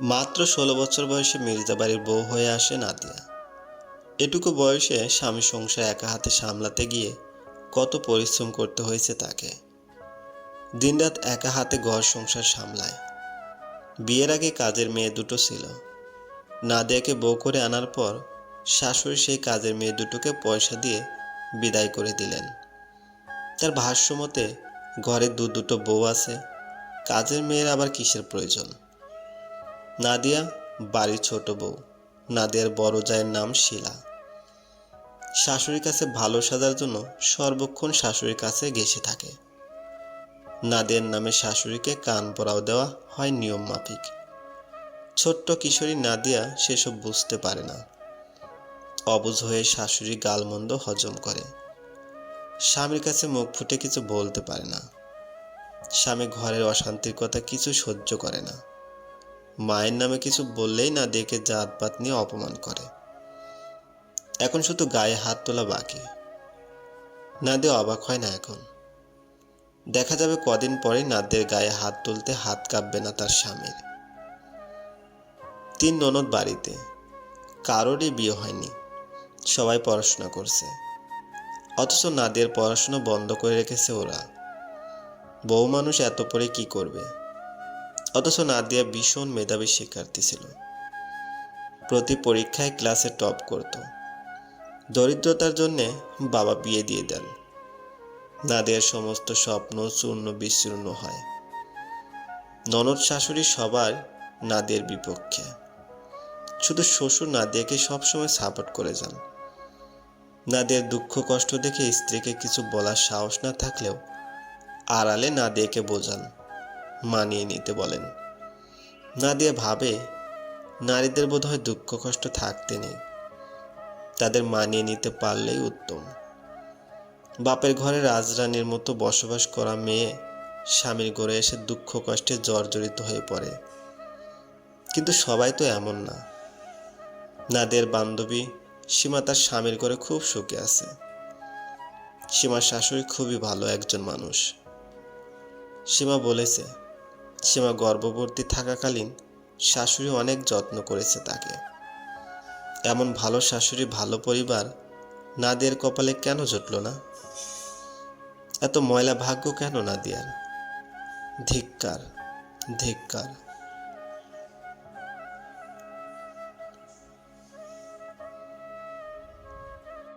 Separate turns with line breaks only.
মাত্র ষোলো বছর বয়সে মির্জা বাড়ির বউ হয়ে আসে নাদিয়া। এটুকু বয়সে স্বামী সংসার একা হাতে সামলাতে গিয়ে কত পরিশ্রম করতে হয়েছে তাকে। দিনরাত একা হাতে ঘর সংসার সামলায়। বিয়ের আগে কাজের মেয়ে দুটো ছিল। নাদিয়াকে বউ করে আনার পর শাশুড়ি সেই কাজের মেয়ে দুটোকে পয়সা দিয়ে বিদায় করে দিলেন। তার ভাষ্য মতে ঘরে দু দুটো বউ আছে। কাজের মেয়ের আবার কিসের প্রয়োজন? নাদিয়া, বাড়ির ছোট বউ। নাদিয়ার বড় জায়ের নাম শিলা। শাশুড়ির কাছে ভালো সাজার জন্য সর্বক্ষণ শাশুড়ির কাছে ঘেসে থাকে। নাদিয়ার নামে শাশুড়িকে কান পরাও দেওয়া হয় নিয়ম মাফিক। ছোট্ট কিশোরী নাদিয়া সেসব বুঝতে পারে না। অবুঝ হয়ে শাশুড়ি গালমন্দ হজম করে। স্বামীর কাছে মুখ ফুটে কিছু বলতে পারে না। স্বামী ঘরের অশান্তির কথা কিছু সহ্য করে না। মায়ের নামে কিছু বললেই না দেখে জাত পাত নিয়ে অপমান করে। এখন শুধু গায়ে হাত তোলা বাকি। নাদে অবাক হয় না এখন। দেখা যাবে কদিন পরে নাদের গায়ে হাত তুলতে হাত কাঁপবে না তার স্বামীর। তিন ননদ বাড়িতে। কারোরই বিয়ে হয়নি। সবাই পড়াশোনা করছে। অথচ নাদের পড়াশোনা বন্ধ করে রেখেছে ওরা। বউ মানুষ এত পরে কি করবে? অথচ নাদিয়া ভীষণ মেধাবী শিক্ষার্থী ছিল। প্রতি পরীক্ষায় ক্লাসে টপ করত। দরিদ্রতার জন্যে বাবা বিয়ে দিয়ে দেন। নাদিয়ার সমস্ত স্বপ্ন চূর্ণ বিচূর্ণ হয়। ননদ শাশুড়ি সবার নাদিয়ার বিপক্ষে। শুধু শ্বশুর নাদিয়াকে সবসময় সাপোর্ট করে যান। নাদিয়ার দুঃখ কষ্ট দেখে স্ত্রীকে কিছু বলার সাহস না থাকলেও আড়ালে না নাদিয়াকে বোঝান। মানিয়ে নিতে বলেন। নাদিয়া ভাবে, নারীদের বোধহয় দুঃখ কষ্ট থাকতে নেই। তাদের মানিয়ে নিতে পারলেই উত্তম। বাপের ঘরে রাজরানীর মতো বসবাস করা মেয়ে স্বামীর ঘরে এসে দুঃখ কষ্টে জর্জরিত হয়ে পড়ে। কিন্তু সবাই তো এমন না। নাদের বান্ধবী সীমা তার স্বামীর ঘরে খুব সুখে আছে। সীমার শাশুড়ি খুবই ভালো একজন মানুষ। সীমা বলেছে সীমা গর্ভবর্তী থাকাকালীন শাশুড়ি অনেক যত্ন করেছে তাকে। এমন ভালো শাশুড়ি, ভালো পরিবার নাদিয়ার কপালে কেন জুটল না? এত ময়লা ভাগ্য কেন না নাদিয়ার? ধিক্কার ধিক্কার।